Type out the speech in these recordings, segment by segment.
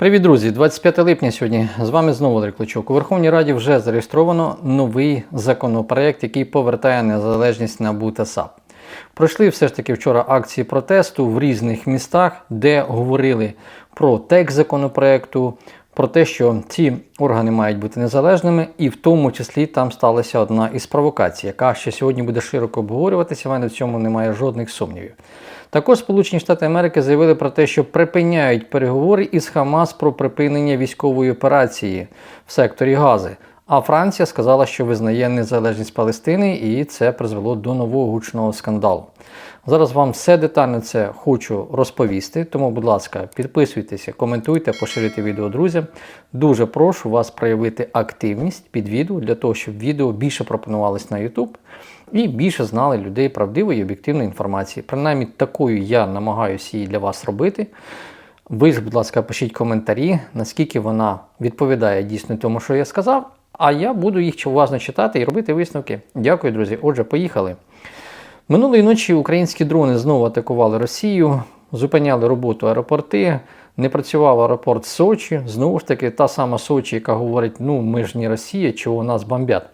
Привіт, друзі! 25 липня сьогодні з вами знову Олег Кличук. У Верховній Раді вже зареєстровано новий законопроект, який повертає незалежність НАБУ та САП. Пройшли все ж таки вчора акції протесту в різних містах, де говорили про текст законопроекту, про те, що ці органи мають бути незалежними, і в тому числі там сталася одна із провокацій, яка ще сьогодні буде широко обговорюватися. В мене в цьому немає жодних сумнівів. Також Сполучені Штати Америки заявили про те, що припиняють переговори із Хамас про припинення військової операції в секторі Гази. А Франція сказала, що визнає незалежність Палестини, і це призвело до нового гучного скандалу. Зараз вам все детально це хочу розповісти. Тому, будь ласка, підписуйтеся, коментуйте, поширюйте відео друзям. Дуже прошу вас проявити активність під відео для того, щоб відео більше пропонувалось на YouTube і більше знали людей правдивої і об'єктивної інформації. Принаймні, такою я намагаюся її для вас робити. Ви ж, будь ласка, пишіть коментарі, наскільки вона відповідає дійсно тому, що я сказав. А я буду їх уважно читати і робити висновки. Дякую, друзі. Отже, поїхали. Минулої ночі українські дрони знову атакували Росію, зупиняли роботу аеропорти. Не працював аеропорт Сочі. Знову ж таки, та сама Сочі, яка говорить: ну ми ж не Росія, чого нас бомбять.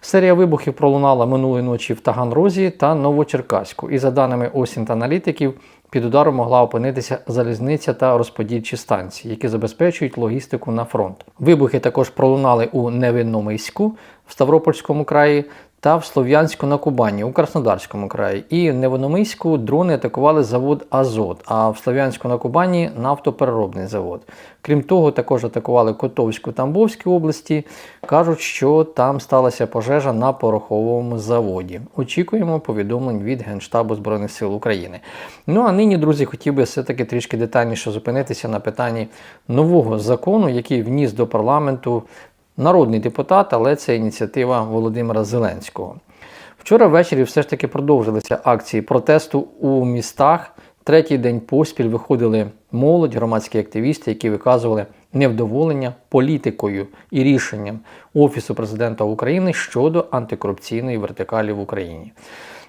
Серія вибухів пролунала минулої ночі в Таганрозі та Новочеркаську. І за даними Осінт аналітиків, під ударом могла опинитися залізниця та розподільчі станції, які забезпечують логістику на фронт. Вибухи також пролунали у Невинномиську в Ставропольському краї та в Слов'янську на Кубані у Краснодарському краї. І в Невиномиську дрони атакували завод Азот, а в Слов'янську на Кубані нафтопереробний завод. Крім того, також атакували Котовську та Тамбовській області. Кажуть, що там сталася пожежа на пороховому заводі. Очікуємо повідомлень від Генштабу Збройних сил України. Ну а нині, друзі, хотів би все-таки трішки детальніше зупинитися на питанні нового закону, який вніс до парламенту народний депутат, але це ініціатива Володимира Зеленського. Вчора ввечері все ж таки продовжилися акції протесту у містах. Третій день поспіль виходили молодь, громадські активісти, які виказували невдоволення політикою і рішенням Офісу президента України щодо антикорупційної вертикалі в Україні.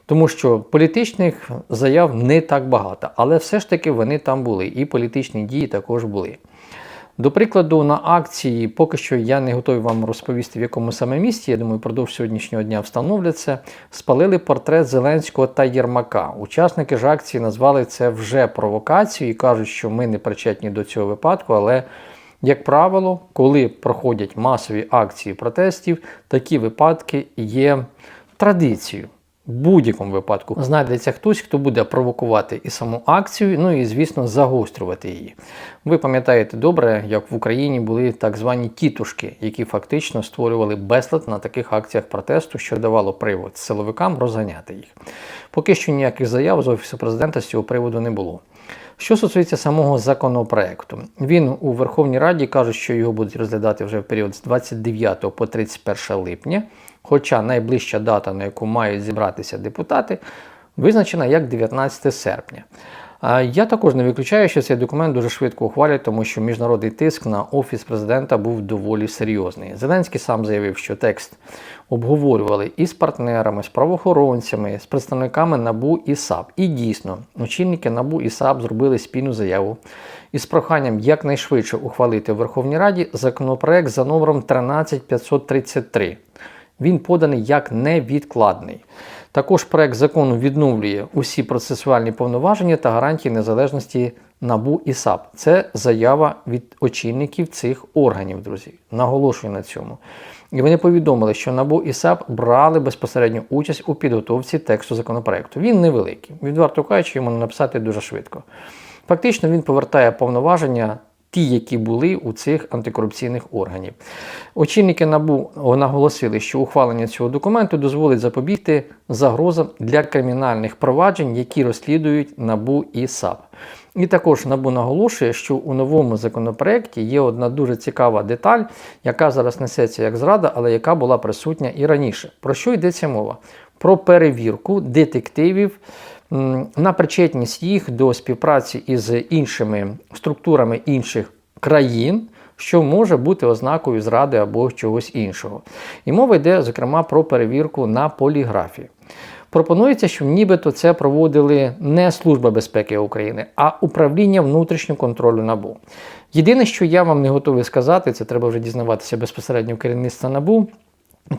Тому що політичних заяв не так багато, але все ж таки вони там були, і політичні дії також були. До прикладу, на акції поки що я не готовий вам розповісти, в якому саме місті. Я думаю, впродовж сьогоднішнього дня встановляться. Спалили портрет Зеленського та Єрмака. Учасники ж акції назвали це вже провокацією і кажуть, що ми не причетні до цього випадку, але. Як правило, коли проходять масові акції протестів, такі випадки є традицією. В будь-якому випадку знайдеться хтось, хто буде провокувати і саму акцію, ну і, звісно, загострювати її. Ви пам'ятаєте добре, як в Україні були так звані тітушки, які фактично створювали безлад на таких акціях протесту, що давало привод силовикам розганяти їх. Поки що ніяких заяв з Офісу президента з цього приводу не було. Що стосується самого законопроекту, він у Верховній Раді каже, що його будуть розглядати вже в період з 29 по 31 липня. Хоча найближча дата, на яку мають зібратися депутати, визначена як 19 серпня. Я також не виключаю, що цей документ дуже швидко ухвалять, тому що міжнародний тиск на офіс президента був доволі серйозний. Зеленський сам заявив, що текст обговорювали і з партнерами, з правоохоронцями, з представниками НАБУ і САП. І дійсно, очільники НАБУ і САП зробили спільну заяву із проханням якнайшвидше ухвалити в Верховній Раді законопроект за номером 13533. Він поданий як невідкладний. Також проект закону відновлює усі процесуальні повноваження та гарантії незалежності НАБУ і САП. Це заява від очільників цих органів, друзі. Наголошую на цьому. І вони повідомили, що НАБУ і САП брали безпосередню участь у підготовці тексту законопроекту. Він невеликий. Відверто кажучи, йому написати дуже швидко. Фактично, він повертає повноваження ті, які були у цих антикорупційних органів. Очільники НАБУ наголосили, що ухвалення цього документу дозволить запобігти загрозам для кримінальних проваджень, які розслідують НАБУ і САП. І також НАБУ наголошує, що у новому законопроекті є одна дуже цікава деталь, яка зараз несеться як зрада, але яка була присутня і раніше. Про що йдеться мова? Про перевірку детективів на причетність їх до співпраці із іншими структурами інших країн. Що може бути ознакою зради або чогось іншого. І мова йде, зокрема, про перевірку на поліграфі. Пропонується, що нібито це проводили не Служба безпеки України, а управління внутрішнього контролю НАБУ. Єдине, що я вам не готовий сказати, це треба вже дізнаватися безпосередньо в керівництва НАБУ.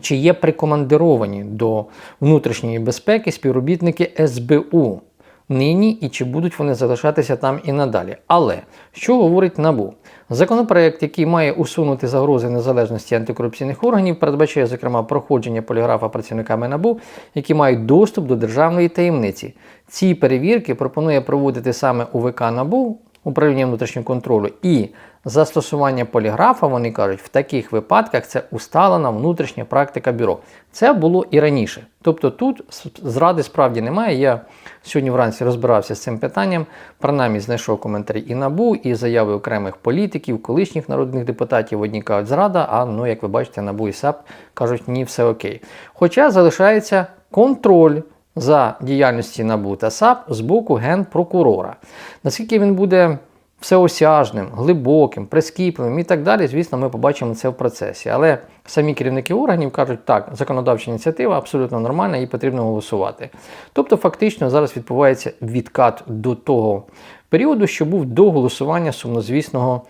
Чи є прикомандировані до внутрішньої безпеки співробітники СБУ нині і чи будуть вони залишатися там і надалі? Але що говорить НАБУ? Законопроект, який має усунути загрози незалежності антикорупційних органів, передбачає, зокрема, проходження поліграфа працівниками НАБУ, які мають доступ до державної таємниці. Ці перевірки пропонує проводити саме УВК НАБУ, управління внутрішнього контролю, і застосування поліграфа, вони кажуть, в таких випадках це усталена внутрішня практика бюро. Це було і раніше. Тобто тут зради справді немає. Я сьогодні вранці розбирався з цим питанням, принаймні знайшов коментарі і НАБУ, і заяви окремих політиків, колишніх народних депутатів. Одні кажуть, зрада, а ну, як ви бачите, НАБУ і САП кажуть, ні, все окей. Хоча залишається контроль. За діяльності НАБУ та САП з боку генпрокурора. Наскільки він буде всеосяжним, глибоким, прискіпливим і так далі, звісно, ми побачимо це в процесі. Але самі керівники органів кажуть, так, законодавча ініціатива абсолютно нормальна, її потрібно голосувати. Тобто, фактично, зараз відбувається відкат до того періоду, що був до голосування сумнозвісного.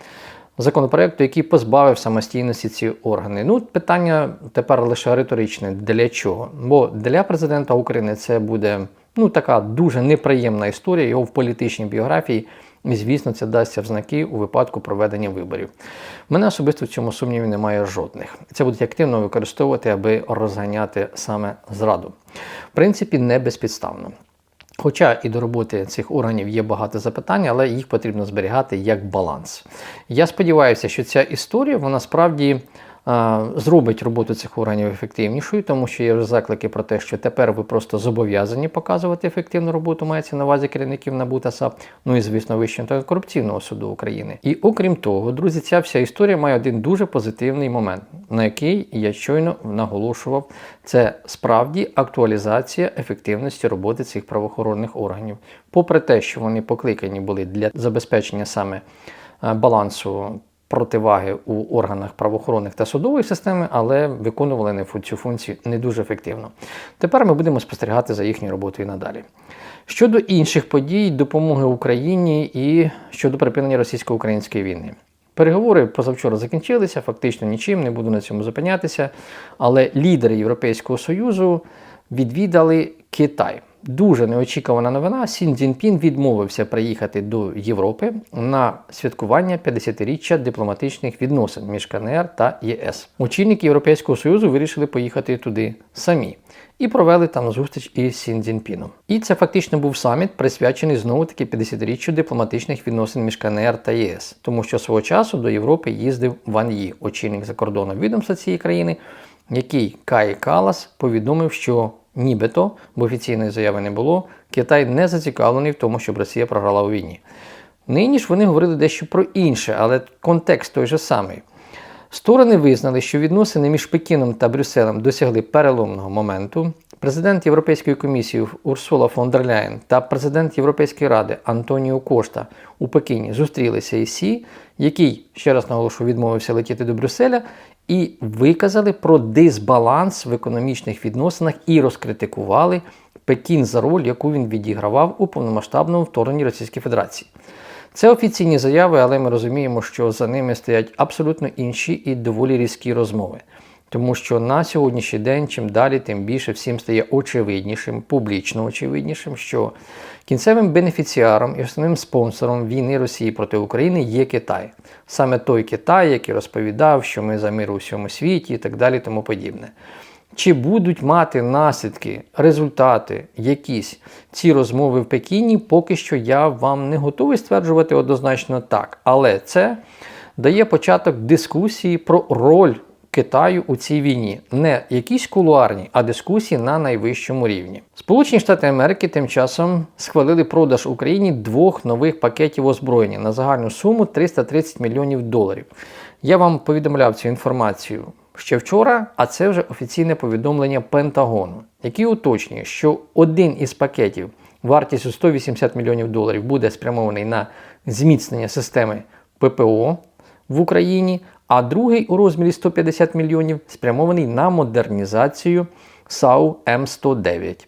Законопроекту, який позбавив самостійності ці органи. Ну, питання тепер лише риторичне. Для чого? Бо для президента України це буде ну, така дуже неприємна історія його в політичній біографії. І, звісно, це дасться в знаки у випадку проведення виборів. Мене особисто в цьому сумніві немає жодних. Це будуть активно використовувати, аби розганяти саме зраду. В принципі, не безпідставно. Хоча і до роботи цих органів є багато запитань, але їх потрібно зберігати як баланс. Я сподіваюся, що ця історія вона справді зробить роботу цих органів ефективнішою, тому що є вже заклики про те, що тепер ви просто зобов'язані показувати ефективну роботу, мається на увазі керівників НАБУ та САП, ну і звісно, Вищого антикорупційного суду України. І окрім того, друзі, ця вся історія має один дуже позитивний момент, на який я щойно наголошував. Це справді актуалізація ефективності роботи цих правоохоронних органів, попри те, що вони покликані були для забезпечення саме балансу противаги у органах правоохоронних та судової системи, але виконували не цю функцію не дуже ефективно. Тепер ми будемо спостерігати за їхньою роботою надалі. Щодо інших подій, допомоги Україні і щодо припинення російсько-української війни. Переговори позавчора закінчилися, фактично нічим, не буду на цьому зупинятися. Але лідери Європейського Союзу відвідали Китай. Дуже неочікувана новина. Сін Цзіньпін відмовився приїхати до Європи на святкування 50-річчя дипломатичних відносин між КНР та ЄС. Очільники Європейського Союзу вирішили поїхати туди самі і провели там зустріч із Сін Цзіньпіном. І це фактично був саміт, присвячений знову таки 50-річчю дипломатичних відносин між КНР та ЄС, тому що свого часу до Європи їздив Ван Ї, очільник закордонного відомства цієї країни, який Кай Калас повідомив, що Нібито, бо офіційної заяви не було, Китай не зацікавлений в тому, щоб Росія програла у війні. Нині ж вони говорили дещо про інше, але контекст той же самий. Сторони визнали, що відносини між Пекіном та Брюсселем досягли переломного моменту. Президент Європейської комісії Урсула фон дер Ляєн та президент Європейської ради Антоніо Кошта у Пекіні зустрілися із Сі, який, ще раз наголошую, відмовився летіти до Брюсселя, і виказали про дисбаланс в економічних відносинах і розкритикували Пекін за роль, яку він відігравав у повномасштабному вторгненні Російської Федерації. Це офіційні заяви, але ми розуміємо, що за ними стоять абсолютно інші і доволі різкі розмови. Тому що на сьогоднішній день, чим далі, тим більше всім стає очевиднішим, публічно очевиднішим, що кінцевим бенефіціаром і основним спонсором війни Росії проти України є Китай. Саме той Китай, який розповідав, що ми за мир у всьому світі і так далі, тому подібне. Чи будуть мати наслідки, результати якісь ці розмови в Пекіні, поки що я вам не готовий стверджувати однозначно так. Але це дає початок дискусії про роль Китаю у цій війні. Не якісь кулуарні, а дискусії на найвищому рівні. Сполучені Штати Америки тим часом схвалили продаж Україні двох нових пакетів озброєння на загальну суму 330 мільйонів доларів. Я вам повідомляв цю інформацію ще вчора, а це вже офіційне повідомлення Пентагону, який уточнює, що один із пакетів вартістю 180 мільйонів доларів буде спрямований на зміцнення системи ППО в Україні, а другий у розмірі 150 мільйонів спрямований на модернізацію САУ М109.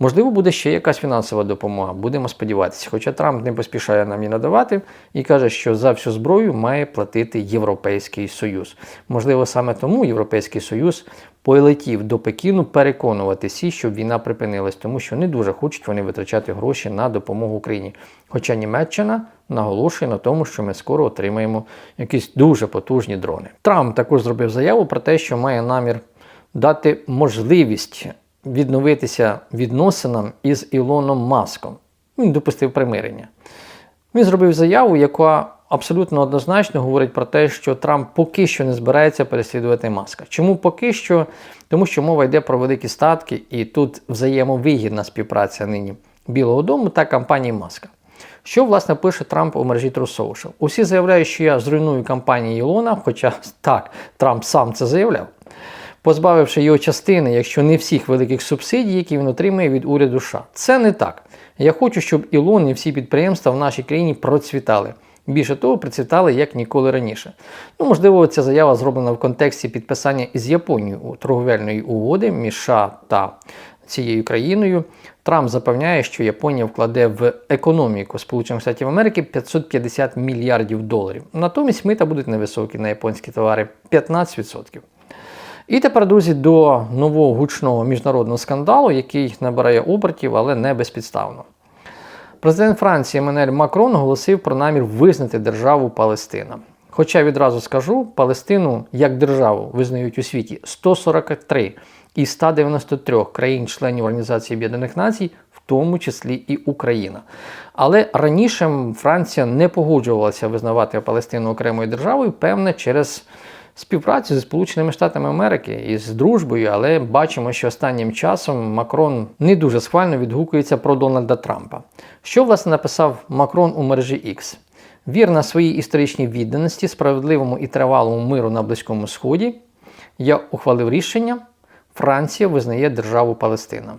Можливо, буде ще якась фінансова допомога, будемо сподіватися. Хоча Трамп не поспішає нам її надавати і каже, що за всю зброю має платити Європейський Союз. Можливо, саме тому Європейський Союз полетів до Пекіну переконувати Сі, щоб війна припинилась, тому що не дуже хочуть вони витрачати гроші на допомогу Україні. Хоча Німеччина наголошує на тому, що ми скоро отримаємо якісь дуже потужні дрони. Трамп також зробив заяву про те, що має намір дати можливість відновитися відносинам із Ілоном Маском. Він допустив примирення. Він зробив заяву, яка абсолютно однозначно говорить про те, що Трамп поки що не збирається переслідувати маска. Чому поки що? Тому що мова йде про великі статки, і тут взаємовигідна співпраця нині Білого Дому та компанії Маска. Що, власне, пише Трамп у мережі Social? Усі заявляють, що я зруйную компанію Ілона, хоча так, Трамп сам це заявляв, позбавивши його частини, якщо не всіх великих субсидій, які він отримує від уряду США. Це не так. Я хочу, щоб Ілон і всі підприємства в нашій країні процвітали. Більше того, процвітали як ніколи раніше. Ну, можливо, ця заява зроблена в контексті підписання із Японією торговельної угоди між США та цією країною. Трамп запевняє, що Японія вкладе в економіку Сполучених Штатів Америки 550 мільярдів доларів. Натомість мита будуть невисокі на японські товари 15%. І тепер, друзі, до нового гучного міжнародного скандалу, який набирає обертів, але не безпідставно. Президент Франції Еммануель Макрон оголосив про намір визнати державу Палестина. Хоча відразу скажу, Палестину як державу визнають у світі 143 із 193 країн-членів Організації Об'єднаних Націй, в тому числі і Україна. Але раніше Франція не погоджувалася визнавати Палестину окремою державою, певне, через співпрацю зі Сполученими Штатами Америки і з дружбою, але бачимо, що останнім часом Макрон не дуже схвально відгукується про Дональда Трампа. Що власне написав Макрон у мережі X? Вірна своїй історичній відданості, справедливому і тривалому миру на Близькому Сході, я ухвалив рішення. Франція визнає державу Палестина.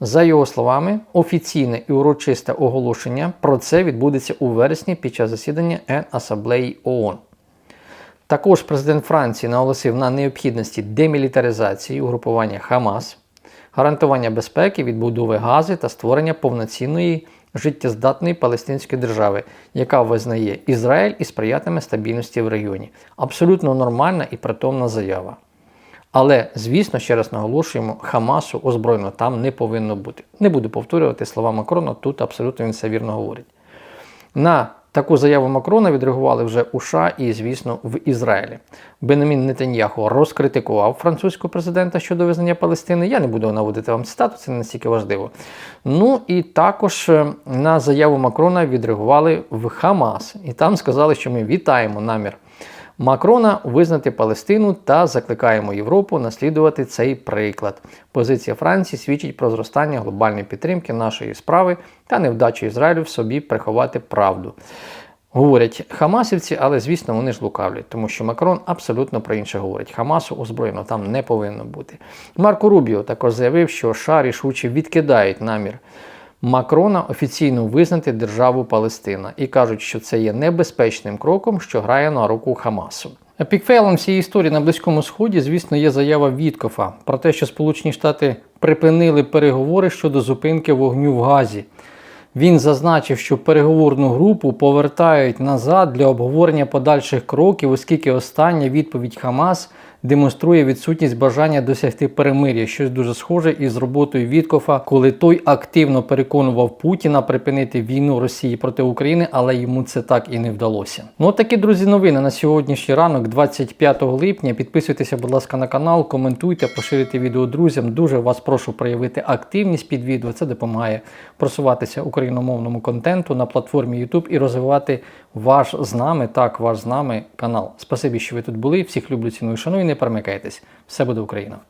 За його словами, офіційне і урочисте оголошення про це відбудеться у вересні під час засідання Генасамблеї ООН. Також президент Франції наголосив на необхідності демілітаризації угрупування Хамас, гарантування безпеки, відбудови гази та створення повноцінної життєздатної палестинської держави, яка визнає Ізраїль і сприятиме стабільності в регіоні. Абсолютно нормальна і притомна заява. Але, звісно, ще раз наголошуємо, Хамасу озброєно там не повинно бути. Не буду повторювати слова Макрона, тут абсолютно він все вірно говорить. На таку заяву Макрона відреагували вже у США і, звісно, в Ізраїлі. Бенамін Нетаньяху розкритикував французького президента щодо визнання Палестини. Я не буду наводити вам цитату, це не настільки важливо. Ну і також е, на заяву Макрона відреагували в Хамас. І там сказали, що ми вітаємо намір. Макрона визнати Палестину та закликаємо Європу наслідувати цей приклад. Позиція Франції свідчить про зростання глобальної підтримки нашої справи та невдачу Ізраїлю в собі приховати правду. Говорять Хамасівці, але звісно вони ж лукавлять, тому що Макрон абсолютно про інше говорить. Хамасу озброєно там не повинно бути. Марко Рубіо також заявив, що США рішуче відкидають намір. Макрона офіційно визнати державу Палестина і кажуть, що це є небезпечним кроком, що грає на руку Хамасу. Епікфейлом цієї історії на Близькому Сході, звісно, є заява Віткофа про те, що Сполучені Штати припинили переговори щодо зупинки вогню в Газі. Він зазначив, що переговорну групу повертають назад для обговорення подальших кроків, оскільки остання відповідь Хамас демонструє відсутність бажання досягти перемир'я, щось дуже схоже із роботою Віткофа, коли той активно переконував Путіна припинити війну Росії проти України, але йому це так і не вдалося. Ну такі друзі, новини на сьогоднішній ранок, 25 липня. Підписуйтеся, будь ласка, на канал, коментуйте, поширюйте відео друзям. Дуже вас прошу проявити активність під відео. Це допомагає просуватися україномовному контенту на платформі YouTube і розвивати ваш з нами, так, ваш з нами канал. Спасибі, що ви тут були. Всіх люблю, ціную, шаную. Не перемикайтесь. Все буде Україна!